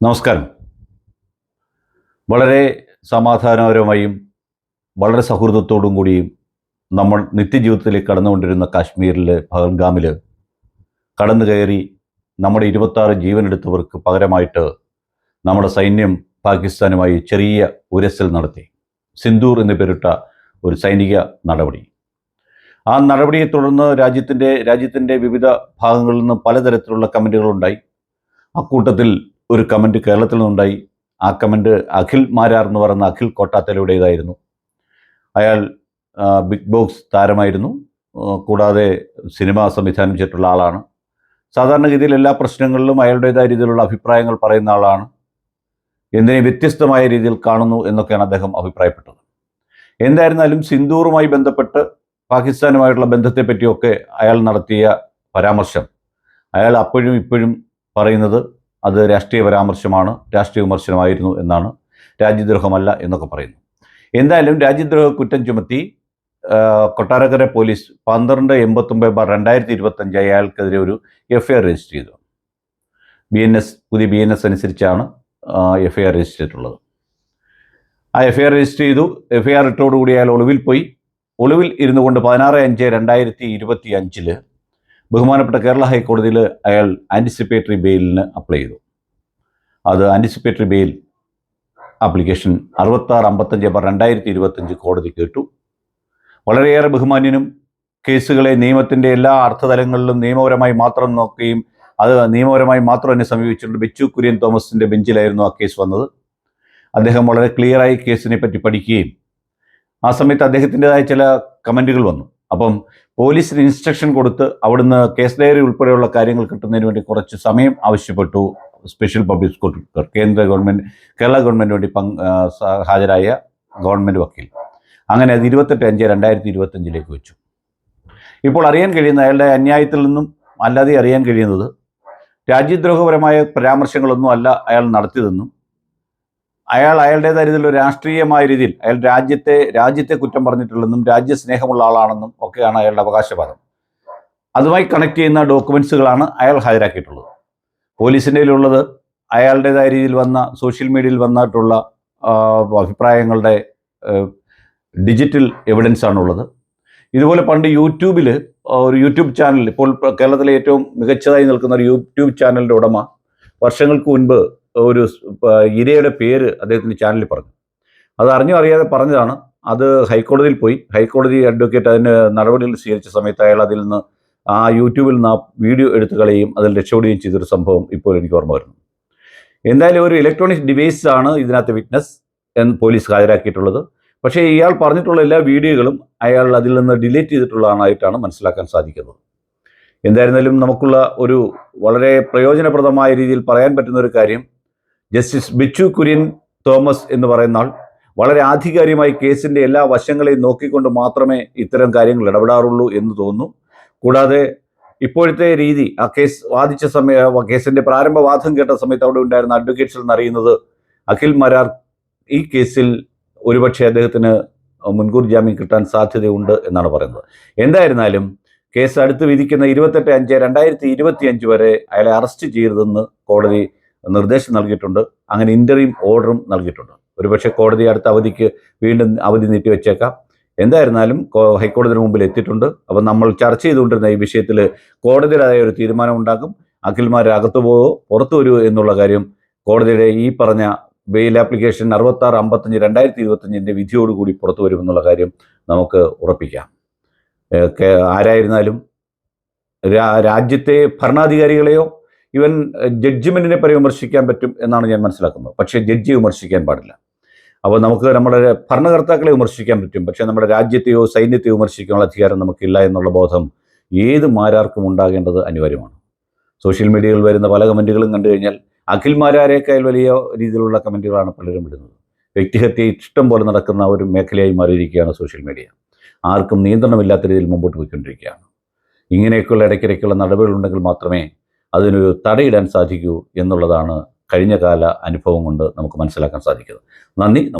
നമസ്കാരം. വളരെ സമാധാനപരമായും വളരെ സൗഹൃദത്തോടും കൂടിയും നമ്മൾ നിത്യജീവിതത്തിലേക്ക് കടന്നുകൊണ്ടിരുന്ന കാശ്മീരിൽ പഹൽഗാമിൽ കടന്നു കയറി നമ്മുടെ ഇരുപത്താറ് ജീവനെടുത്തവർക്ക് പകരമായിട്ട് നമ്മുടെ സൈന്യം പാകിസ്ഥാനുമായി ചെറിയ ഉരസൽ നടത്തി. സിന്ദൂർ എന്ന് പേരിട്ട ഒരു സൈനിക നടപടി. ആ നടപടിയെ തുടർന്ന് രാജ്യത്തിന്റെ രാജ്യത്തിന്റെ വിവിധ ഭാഗങ്ങളിൽ നിന്ന് പലതരത്തിലുള്ള കമന്റുകളുണ്ടായി അക്കൂട്ടത്തിൽ ഒരു കമന്റ് കേരളത്തിൽ നിന്നുണ്ടായി. ആ കമന്റ് അഖിൽ മാരാർ എന്ന് പറയുന്ന അഖിൽ കോട്ടാത്തലയുടേതായിരുന്നു. അയാൾ ബിഗ് ബോക്സ് താരമായിരുന്നു. കൂടാതെ സിനിമ സംവിധാനം ചെയ്തിട്ടുള്ള ആളാണ്. സാധാരണഗതിയിൽ എല്ലാ പ്രശ്നങ്ങളിലും അയാളുടേതായ രീതിയിലുള്ള അഭിപ്രായങ്ങൾ പറയുന്ന ആളാണ്. എന്തിനെ വ്യത്യസ്തമായ രീതിയിൽ കാണുന്നു എന്നൊക്കെയാണ് അദ്ദേഹം അഭിപ്രായപ്പെട്ടത്. എന്തായിരുന്നാലും സിന്ദൂറുമായി ബന്ധപ്പെട്ട് പാകിസ്ഥാനുമായിട്ടുള്ള ബന്ധത്തെപ്പറ്റിയൊക്കെ അയാൾ നടത്തിയ പരാമർശം. അയാൾ അപ്പോഴും ഇപ്പോഴും പറയുന്നത് അത് രാഷ്ട്രീയ പരാമർശമാണ് രാഷ്ട്രീയ വിമർശനമായിരുന്നു എന്നാണ് രാജ്യദ്രോഹമല്ല എന്നൊക്കെ പറയുന്നു. എന്തായാലും രാജ്യദ്രോഹ കുറ്റം ചുമത്തി കൊട്ടാരക്കര പോലീസ് പന്ത്രണ്ട് എൺപത്തൊമ്പത് ബാർ രണ്ടായിരത്തി ഇരുപത്തഞ്ച് അയാൾക്കെതിരെ ഒരു എഫ്ഐആർ രജിസ്റ്റർ ചെയ്തു. ബി എൻ എസ് പുതിയ ബി എൻ എസ് അനുസരിച്ചാണ് എഫ്ഐആർ രജിസ്റ്റർ ചെയ്തിട്ടുള്ളത്. ആ എഫ്ഐആർ രജിസ്റ്റർ ചെയ്തു. എഫ്ഐആർ ഇട്ടോടുകൂടി അയാൾ ഒളിവിൽ പോയി. ഒളിവിൽ ഇരുന്നു കൊണ്ട് പതിനാറ് അഞ്ച് രണ്ടായിരത്തി ഇരുപത്തി അഞ്ചിൽ ബഹുമാനപ്പെട്ട കേരള ഹൈക്കോടതിയിൽ അയാൾ ആന്റിസിപ്പേറ്ററി ബെയിലിന് അപ്ലൈ ചെയ്തു. അത് ആന്റിസിപ്പേറ്ററി ബെയിൽ ആപ്ലിക്കേഷൻ അറുപത്താറ് അമ്പത്തഞ്ച് ബാർ രണ്ടായിരത്തി ഇരുപത്തഞ്ച് കോടതി കേട്ടു. വളരെയേറെ ബഹുമാന്യനും കേസുകളെ നിയമത്തിന്റെ എല്ലാ അർത്ഥതലങ്ങളിലും നിയമപരമായി മാത്രം നോക്കുകയും അത് നിയമപരമായി മാത്രം എന്നെ സമീപിച്ചിട്ടുണ്ട്. ബെച്ചു കുര്യൻ തോമസിന്റെ ബെഞ്ചിലായിരുന്നു ആ കേസ് വന്നത്. അദ്ദേഹം വളരെ ക്ലിയറായി കേസിനെ പറ്റി പഠിക്കുകയും ആ സമയത്ത് അദ്ദേഹത്തിന്റെതായ ചില കമന്റുകൾ വന്നു. അപ്പം പോലീസിന് ഇൻസ്ട്രക്ഷൻ കൊടുത്ത് അവിടുന്ന് കേസ് ഡയറി ഉൾപ്പെടെയുള്ള കാര്യങ്ങൾ കിട്ടുന്നതിന് വേണ്ടി കുറച്ച് സമയം ആവശ്യപ്പെട്ടു. സ്പെഷ്യൽ പബ്ലിക് സ്കൂൾ കേന്ദ്ര ഗവൺമെന്റ് കേരള ഗവൺമെന്റ് വേണ്ടി പങ്ക് ഹാജരായ ഗവൺമെന്റ് വക്കീൽ. അങ്ങനെ അത് ഇരുപത്തെട്ട് അഞ്ച് രണ്ടായിരത്തി ഇരുപത്തഞ്ചിലേക്ക് വെച്ചു. ഇപ്പോൾ അറിയാൻ കഴിയുന്ന അയാളുടെ അന്യായത്തിൽ നിന്നും അല്ലാതെ അറിയാൻ കഴിയുന്നത് രാജ്യദ്രോഹപരമായ പരാമർശങ്ങളൊന്നും അല്ല അയാൾ നടത്തിയതെന്നും അയാൾ അയാളുടേതായ തരത്തിലുള്ള രാഷ്ട്രീയമായ രീതിയിൽ അയാൾ രാജ്യത്തെ രാജ്യത്തെ കുറ്റം പറഞ്ഞിട്ടുള്ളതെന്നും രാജ്യസ്നേഹമുള്ള ആളാണെന്നും ഒക്കെയാണ് അയാളുടെ അവകാശവാദം. അതുമായി കണക്ട് ചെയ്യുന്ന ഡോക്യുമെൻസുകളാണ് അയാൾ ഹാജരാക്കിയിട്ടുള്ളത്. പോലീസിന്റെ ഉള്ളത് അയാളുടേതായ രീതിയിൽ വന്ന സോഷ്യൽ മീഡിയയിൽ വന്നിട്ടുള്ള അഭിപ്രായങ്ങളുടെ ഡിജിറ്റൽ എവിഡൻസ് ആണുള്ളത്. ഇതുപോലെ പണ്ട് യൂട്യൂബിൽ ഒരു യൂട്യൂബ് ചാനൽ ഇപ്പോൾ കേരളത്തിലെ ഏറ്റവും മികച്ചതായി നിൽക്കുന്ന ഒരു യൂട്യൂബ് ചാനലിന്റെ ഉടമ വർഷങ്ങൾക്ക് മുൻപ് ഒരു ഇരയുടെ പേര് അദ്ദേഹത്തിന്റെ ചാനലിൽ പറഞ്ഞു. അത് അറിഞ്ഞോ അറിയാതെ പറഞ്ഞതാണ്. അത് ഹൈക്കോടതിയിൽ പോയി. ഹൈക്കോടതി അഡ്വക്കേറ്റ് അതിന് നടപടികൾ സ്വീകരിച്ച സമയത്ത് അയാൾ അതിൽ നിന്ന് ആ യൂട്യൂബിൽ നിന്ന് ആ വീഡിയോ എടുത്തു കളയുകയും അതിൽ രക്ഷപ്പെടുകയും ചെയ്തൊരു സംഭവം ഇപ്പോൾ എനിക്ക് ഓർമ്മ വരുന്നു. എന്തായാലും ഒരു ഇലക്ട്രോണിക് ഡിവൈസ് ആണ് ഇതിനകത്ത് വിറ്റ്നസ് എന്ന് പോലീസ് ഹാജരാക്കിയിട്ടുള്ളത്. പക്ഷേ ഇയാൾ പറഞ്ഞിട്ടുള്ള എല്ലാ വീഡിയോകളും അയാൾ അതിൽ നിന്ന് ഡിലീറ്റ് ചെയ്തിട്ടുള്ളതായിട്ടാണ് മനസ്സിലാക്കാൻ സാധിക്കുന്നത്. എന്തായിരുന്നാലും നമുക്കുള്ള ഒരു വളരെ പ്രയോജനപ്രദമായ രീതിയിൽ പറയാൻ പറ്റുന്ന ഒരു കാര്യം ജസ്റ്റിസ് ബിച്ചു കുര്യൻ തോമസ് എന്ന് പറയുന്ന ആൾ വളരെ ആധികാരികമായി കേസിന്റെ എല്ലാ വശങ്ങളെയും നോക്കിക്കൊണ്ട് മാത്രമേ ഇത്തരം കാര്യങ്ങൾ ഇടപെടാറുള്ളൂ എന്ന് തോന്നുന്നു. കൂടാതെ ഇപ്പോഴത്തെ രീതി ആ കേസ് വാദിച്ച സമയ കേസിന്റെ പ്രാരംഭവാദം കേട്ട സമയത്ത് അവിടെ ഉണ്ടായിരുന്ന അഡ്വക്കേറ്റ്സിൽ നിന്ന് അറിയുന്നത് അഖിൽ മരാർ ഈ കേസിൽ ഒരുപക്ഷെ അദ്ദേഹത്തിന് മുൻകൂർ ജാമ്യം കിട്ടാൻ സാധ്യതയുണ്ട് എന്നാണ് പറയുന്നത്. എന്തായിരുന്നാലും കേസ് അടുത്ത് വിധിക്കുന്ന ഇരുപത്തെട്ട് അഞ്ച് രണ്ടായിരത്തി ഇരുപത്തി അഞ്ച് വരെ അയാളെ അറസ്റ്റ് ചെയ്തതെന്ന് കോടതി നിർദ്ദേശം നൽകിയിട്ടുണ്ട്. അങ്ങനെ ഇന്റർവ്യൂ ഓർഡറും നൽകിയിട്ടുണ്ട്. ഒരുപക്ഷെ കോടതി അടുത്ത അവധിക്ക് വീണ്ടും അവധി നീട്ടിവെച്ചേക്കാം. എന്തായിരുന്നാലും ഹൈക്കോടതിയുടെ മുമ്പിൽ എത്തിയിട്ടുണ്ട്. അപ്പം നമ്മൾ ചർച്ച ചെയ്തുകൊണ്ടിരുന്ന ഈ വിഷയത്തിൽ കോടതിയുടേതായ ഒരു തീരുമാനം ഉണ്ടാക്കും അഖിൽമാർ അകത്തു പോവോ പുറത്തു വരുമോ എന്നുള്ള കാര്യം കോടതിയുടെ ഈ പറഞ്ഞ ബെയിൽ ആപ്ലിക്കേഷൻ അറുപത്താറ് അമ്പത്തഞ്ച് രണ്ടായിരത്തി ഇരുപത്തഞ്ചിന്റെ വിധിയോടുകൂടി പുറത്തു വരുമെന്നുള്ള കാര്യം നമുക്ക് ഉറപ്പിക്കാം. ആരായിരുന്നാലും രാജ്യത്തെ ഭരണാധികാരികളെയോ ഇവൻ ജഡ്ജ്മെന്റിനെ പരി വിമർശിക്കാൻ പറ്റും എന്നാണ് ഞാൻ മനസ്സിലാക്കുന്നത്. പക്ഷേ ജഡ്ജി വിമർശിക്കാൻ പാടില്ല. അപ്പോൾ നമുക്ക് നമ്മുടെ ഭരണകർത്താക്കളെ വിമർശിക്കാൻ പറ്റും. പക്ഷേ നമ്മുടെ രാജ്യത്തെയോ സൈന്യത്തെയോ വിമർശിക്കാനുള്ള അധികാരം നമുക്കില്ല എന്നുള്ള ബോധം ഏത് മാരാർക്കും ഉണ്ടാകേണ്ടത് അനിവാര്യമാണ്. സോഷ്യൽ മീഡിയയിൽ വരുന്ന പല കമന്റുകളും കണ്ടു കഴിഞ്ഞാൽ അഖിൽമാരാരേക്കാൾ വലിയ രീതിയിലുള്ള കമന്റുകളാണ് പലരും ഇടുന്നത്. വ്യക്തിഹത്യ ഇഷ്ടം പോലെ നടക്കുന്ന ഒരു മേഖലയായി മാറിയിരിക്കുകയാണ് സോഷ്യൽ മീഡിയ. ആർക്കും നിയന്ത്രണമില്ലാത്ത രീതിയിൽ മുമ്പോട്ട് പോയിക്കൊണ്ടിരിക്കുകയാണ്. ഇങ്ങനെയൊക്കെയുള്ള ഇടയ്ക്കിടയ്ക്കുള്ള നടപടികളുണ്ടെങ്കിൽ മാത്രമേ അതിനൊരു തടയിടാൻ സാധിക്കൂ എന്നുള്ളതാണ് കഴിഞ്ഞ കാല അനുഭവം കൊണ്ട് നമുക്ക് മനസ്സിലാക്കാൻ സാധിക്കുന്നത്. നന്ദി